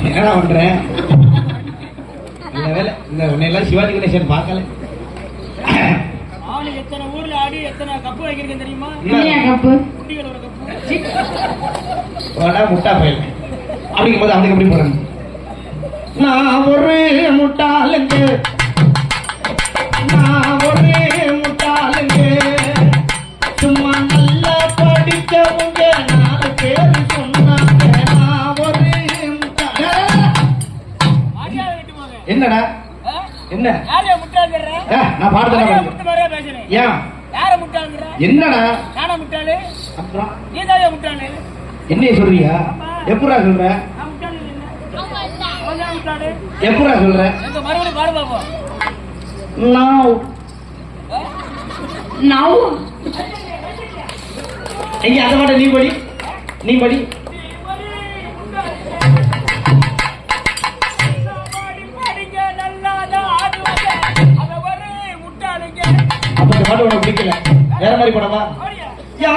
என்னடா பண்ற? நல்ல வேலை இந்த உன்னையெல்லாம் சிவாஜி கணேசன் பார்க்கல. ஆளு எத்தனை ஊர்ல ஆடி எத்தனை கப்பு வைக்கிறீங்க தெரியுமா? கப்பு? வாடா முட்டா பையன். அப்படிங்கும் போது அவனுக்கு எப்படி போறாங்க நான் ஒரு முட்டாளுங்க நான் ஒரு முட்டாளுங்க சும்மா நல்லா படிச்சவங்க என்னடா? ஆ? என்ன? நான் பாடத்துல ஏன்? என்னடா? நானா என்னைய சொல்றியா? எப்படா சொல்ற? நான் முட்டாளு இல்ல கொஞ்சம் முட்டாளு. எப்படா சொல்ற? நான் நவ் எங்க அதை மட்டும் நீ படி. நீ படி. அப்ப இந்த பாட்டு உனக்கு பிடிக்கல? வேற மாதிரி படமா? யா